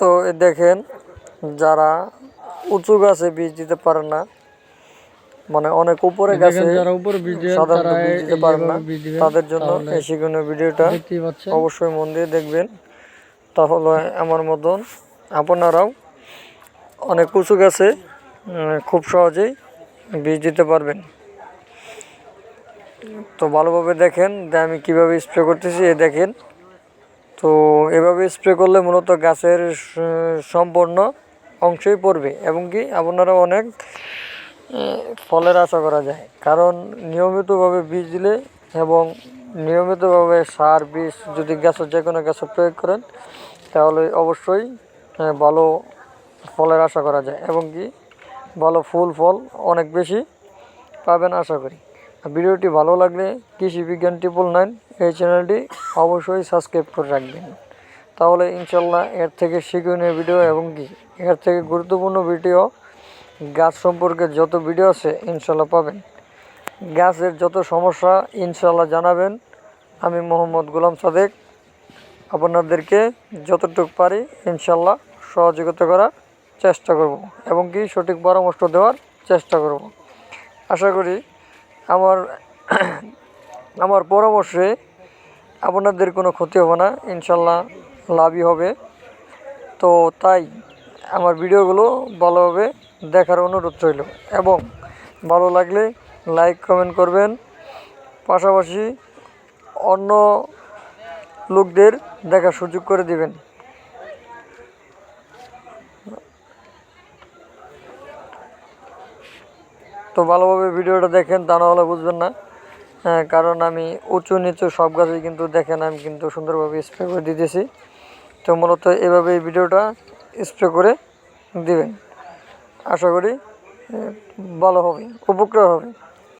তো দেখেন যারা উঁচু গাছে বীজ দিতে পারে না মানে অনেক উপরে গাছে সাধারণত বীজ দিতে পারে না তাদের জন্য এই ভিডিওটা অবশ্যই মন দিয়ে দেখবেন। তাহলে আমার মতন আপনারাও অনেক উঁচু গাছে খুব সহজেই বীজ দিতে পারবেন। তো ভালোভাবে দেখেন যে আমি কীভাবে স্প্রে করতেছি এ দেখেন। তো এভাবে স্প্রে করলে মূলত গাছের সম্পূর্ণ অংশই পড়বে এবং কি আপনারা অনেক ফলের আশা করা যায়। কারণ নিয়মিতভাবে বীজ দিলে এবং নিয়মিতভাবে সার, বীজ যদি গাছের যে কোনো গাছে প্রয়োগ করেন, তাহলে অবশ্যই ভালো ফলের আশা করা যায় এবং কি ভালো ফুল ফল অনেক বেশি পাবেন আশা করি। ভিডিওটি ভালো লাগলে কৃষি বিজ্ঞান ট্রিপল নাইন এই চ্যানেলটি অবশ্যই সাবস্ক্রাইব করে রাখবেন। তাহলে ইনশাল্লাহ এর থেকে শিক্ষণীয় ভিডিও এবং কি, এর থেকে গুরুত্বপূর্ণ ভিডিও গাছ সম্পর্কে যত ভিডিও আছে ইনশাল্লাহ পাবেন। গাছের যত সমস্যা ইনশাল্লাহ জানাবেন। আমি মোহাম্মদ গোলাম সাদেক, আপনাদেরকে যতটুকু পারি ইনশাল্লাহ সহযোগিতা করার চেষ্টা করব এবং কি সঠিক পরামর্শ দেওয়ার চেষ্টা করব। আশা করি আমার আমার পরামর্শে আপনাদের কোনো ক্ষতি হবে না, ইনশাল্লাহ লাভই হবে। তো তাই আমার ভিডিওগুলো ভালোভাবে দেখার অনুরোধ রইল এবং ভালো লাগলে লাইক, কমেন্ট করবেন। পাশাপাশি অন্য লোকদের দেখার সুযোগ করে দিবেন। তো ভালোভাবে ভিডিওটা দেখেন তা নাহলে বুঝবেন না। হ্যাঁ, কারণ আমি উঁচু নিচু সব গাছে কিন্তু দেখেন আমি কিন্তু সুন্দরভাবে স্প্রে করে দিতেছি। তো মূলত এভাবে এই ভিডিওটা স্প্রে করে দিবেন। আশা করি ভালো হবে উপকার হবে।